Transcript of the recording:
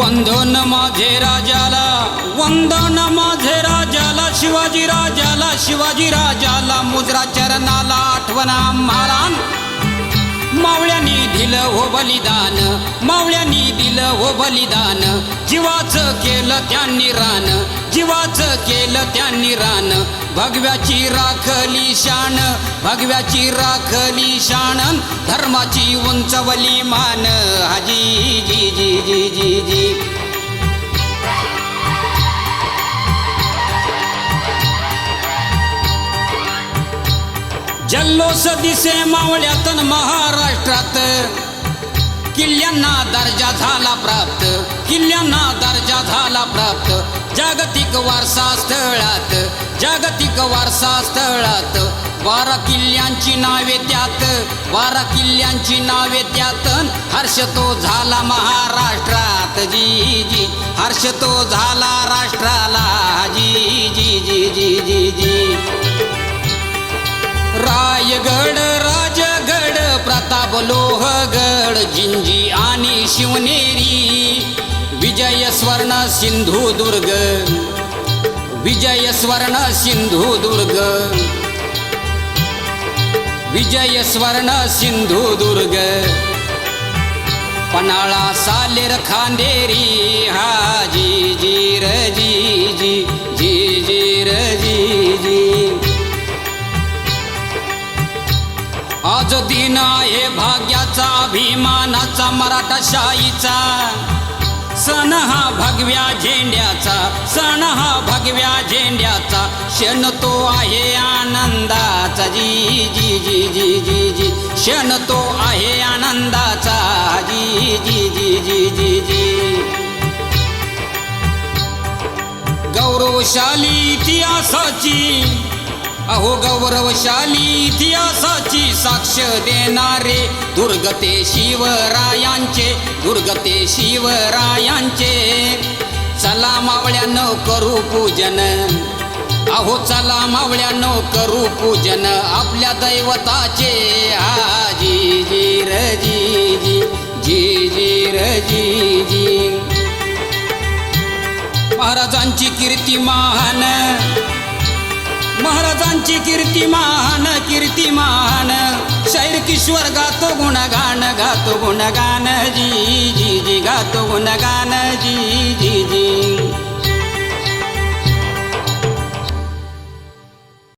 वंदन माझे राजाला वंदन माझे राजाला शिवाजी राजाला शिवाजी राजाला मुजरा चरणाला आठवण आम्हाला. मावळ्यांनी दिलं हो बलिदान मावळ्यांनी दिलं हो बलिदान जीवाचं केलं त्यांनी रान जीवाचं केलं त्यांनी रान. भगव्याची राखली शान भगव्याची राखली शान धर्माची उंचवली मान हाजी जी जी जी जी जी. जल्लोष दिसे मावळ्यातन महाराष्ट्रात. किल्ल्यांना दर्जा झाला प्राप्त किल्ल्यांना दर्जा झाला प्राप्त. जागतिक वारसा स्थळात जागतिक वारसा स्थळात वारा किल्ल्यांची नावे त्यात वारा किल्ल्यांची नावे त्यात. हर्ष तो झाला महाराष्ट्रात जी जी. हर्ष तो झाला राष्ट्राला जी जी जी जी जी. स्वर्ण सिंधुदुर्ग विजय स्वर्ण सिंधुदुर्ग विजय स्वर्ण सिंधुदुर्ग पन्हाळा सालेर खांदेरी हा जी जी र जी जी जी जी र जी जी. आज दिन आहे भाग्याचा अभिमानाचा मराठा शाहीचा सण हा भगव्या झेंड्याचा सण हा भगव्या झेंड्याचा. क्षण तो आहे आनंदाचा जी जी जी जी जी जी. क्षण तो आहे आनंदाचा जी जी जी जी जी जी. गौरवशाली इतिहासाची अहो गौरवशाली इतिहासाची साक्ष देणारे दुर्गते शिवरायांचे दुर्गते शिवरायांचे. चला मावळ्यानं करू पूजन. अहो चला मावळ्यानं करू पूजन आपल्या दैवताचे. आजी जी जी जी जी जी रजी जी महाराजांची कीर्ती महान गुरुंची कीर्तिमान कीर्तिमान. शैर किशोर गातो गुणगान गातो गुणगान. जी जी जी गातो गुणगान. जी जी जी.